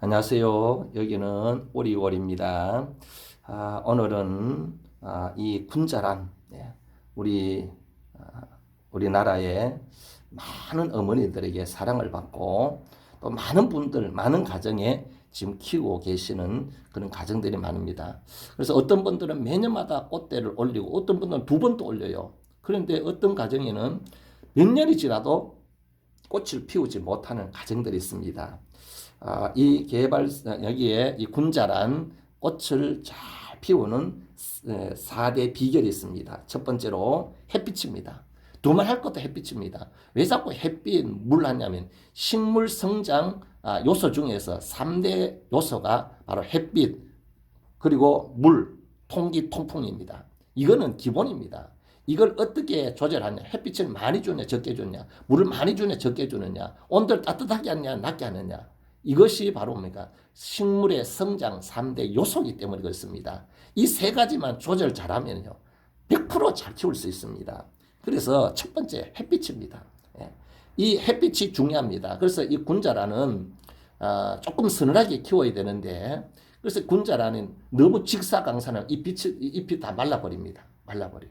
안녕하세요. 여기는 오리월입니다. 아, 오늘은 아, 이 군자란 네, 우리 아, 우리나라의 많은 어머니들에게 사랑을 받고 또 많은 분들, 많은 가정에 지금 키우고 계시는 그런 가정들이 많습니다. 그래서 어떤 분들은 매년마다 꽃대를 올리고 어떤 분들은 두 번도 올려요. 그런데 어떤 가정에는 몇 년이 지나도 꽃을 피우지 못하는 가정들이 있습니다. 아, 이 개발 여기에 이 군자란 꽃을 잘 피우는 4대 비결이 있습니다. 첫 번째로 햇빛입니다. 두말 할 것도 햇빛입니다. 왜 자꾸 햇빛, 물 하냐면 식물 성장 아, 요소 중에서 3대 요소가 바로 햇빛, 그리고 물, 통기, 통풍입니다. 이거는 기본입니다. 이걸 어떻게 조절하냐? 햇빛을 많이 주냐, 적게 주냐? 물을 많이 주냐, 적게 주느냐? 온도를 따뜻하게 하냐, 낮게 하느냐? 이것이 바로 뭡니까? 식물의 성장 3대 요소이기 때문에 그렇습니다. 이 세 가지만 조절 잘하면요. 100%잘 키울 수 있습니다. 그래서 첫 번째 햇빛입니다. 예. 이 햇빛이 중요합니다. 그래서 이 군자라는 어, 조금 서늘하게 키워야 되는데 그래서 군자라는 너무 직사광선은 이 빛이, 잎이 다 말라버립니다. 말라버려요.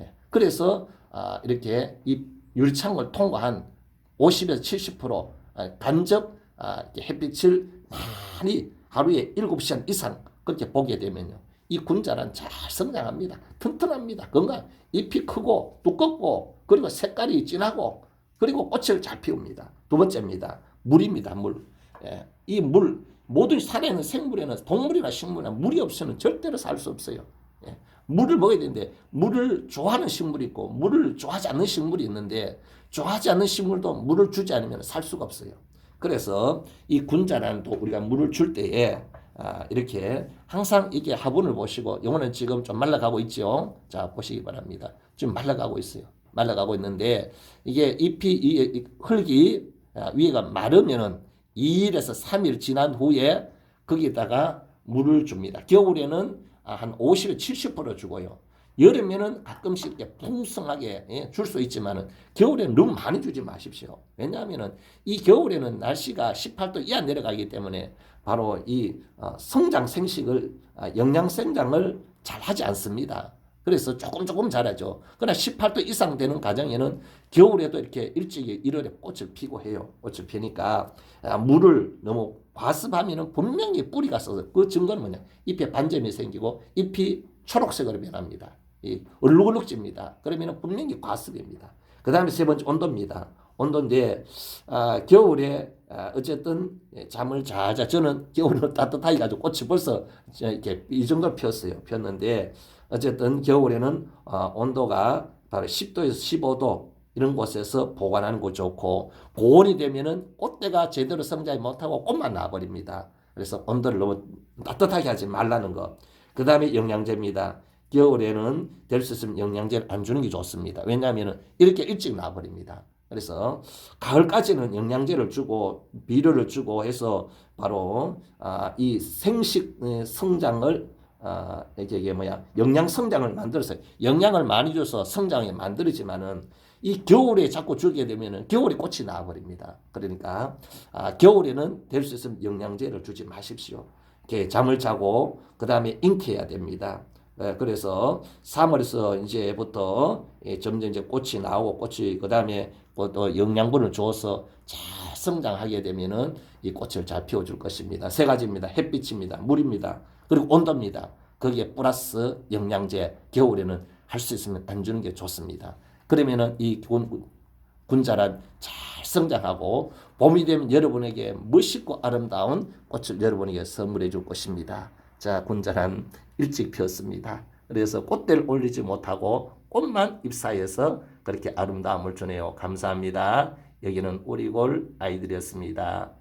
예. 그래서 어, 이렇게 이 유리창을 통과한 50에서 70% 간접 아, 햇빛을 많이 하루에 7시간 이상 그렇게 보게 되면요. 이 군자란 잘 성장합니다. 튼튼합니다. 건강. 잎이 크고 두껍고 그리고 색깔이 진하고 그리고 꽃을 잘 피웁니다. 두 번째입니다. 물입니다. 물. 예. 이 물, 모든 산에는 생물에는 동물이나 식물이나 물이 없으면 절대로 살 수 없어요. 예. 물을 먹어야 되는데 물을 좋아하는 식물이 있고 물을 좋아하지 않는 식물이 있는데 좋아하지 않는 식물도 물을 주지 않으면 살 수가 없어요. 그래서 이 군자란도 우리가 물을 줄 때에 아, 이렇게 항상 이게 화분을 보시고 영어는 지금 좀 말라가고 있죠. 자 보시기 바랍니다. 지금 말라가고 있어요. 말라가고 있는데 이게 잎이 이, 흙이 아, 위에가 마르면은 2일에서 3일 지난 후에 거기다가 물을 줍니다. 겨울에는 아, 한 50에 70% 주고요. 여름에는 가끔씩 이렇게 풍성하게 예, 줄수 있지만은 겨울에는 너무 많이 주지 마십시오. 왜냐하면은 이 겨울에는 날씨가 18도 이하 내려가기 때문에 바로 이 어, 성장 생식을 아, 영양 생장을 잘 하지 않습니다. 그래서 조금 조금 자라죠. 그러나 18도 이상 되는 가정에는 겨울에도 이렇게 일찍이 1월에 꽃을 피고 해요. 꽃을 피니까 아, 물을 너무 과습하면은 분명히 뿌리가 써서 그 증거는 뭐냐? 잎에 반점이 생기고 잎이 초록색으로 변합니다. 이 얼룩얼룩집니다. 그러면 분명히 과습입니다. 그 다음에 세 번째 온도입니다. 온도인데 아, 겨울에 아, 어쨌든 잠을 자자 저는 겨울은 따뜻하게 가지고 꽃이 벌써 이렇게 이 정도 피었어요. 피었는데 어쨌든 겨울에는 어, 온도가 바로 10도에서 15도 이런 곳에서 보관하는 거 좋고 고온이 되면은 꽃대가 제대로 성장이 못하고 꽃만 나버립니다. 그래서 온도를 너무 따뜻하게 하지 말라는 거. 그 다음에 영양제입니다. 겨울에는 될 수 있으면 영양제를 안 주는 게 좋습니다. 왜냐하면 이렇게 일찍 나버립니다. 그래서 가을까지는 영양제를 주고 비료를 주고 해서 바로 아, 이 생식 성장을 아, 이게, 이게 뭐야 영양 성장을 만들어서 영양을 많이 줘서 성장에 만들지만은 이 겨울에 자꾸 주게 되면은 겨울에 꽃이 나와버립니다. 그러니까 아, 겨울에는 될 수 있으면 영양제를 주지 마십시오. 잠을 자고 그 다음에 잉태해야 됩니다. 예, 그래서 3월에서 이제부터 예, 점점 이제 꽃이 나오고 꽃이 그 다음에 또 영양분을 줘서 잘 성장하게 되면은 이 꽃을 잘 피워줄 것입니다. 세 가지입니다. 햇빛입니다. 물입니다. 그리고 온도입니다. 거기에 플러스 영양제 겨울에는 할 수 있으면 안 주는 게 좋습니다. 그러면은 이 군, 군자란 잘 성장하고 봄이 되면 여러분에게 멋있고 아름다운 꽃을 여러분에게 선물해 줄 것입니다. 자, 군자란 일찍 피었습니다. 그래서 꽃대를 올리지 못하고 꽃만 잎사이에서 그렇게 아름다움을 주네요. 감사합니다. 여기는 오리골 아이들이었습니다.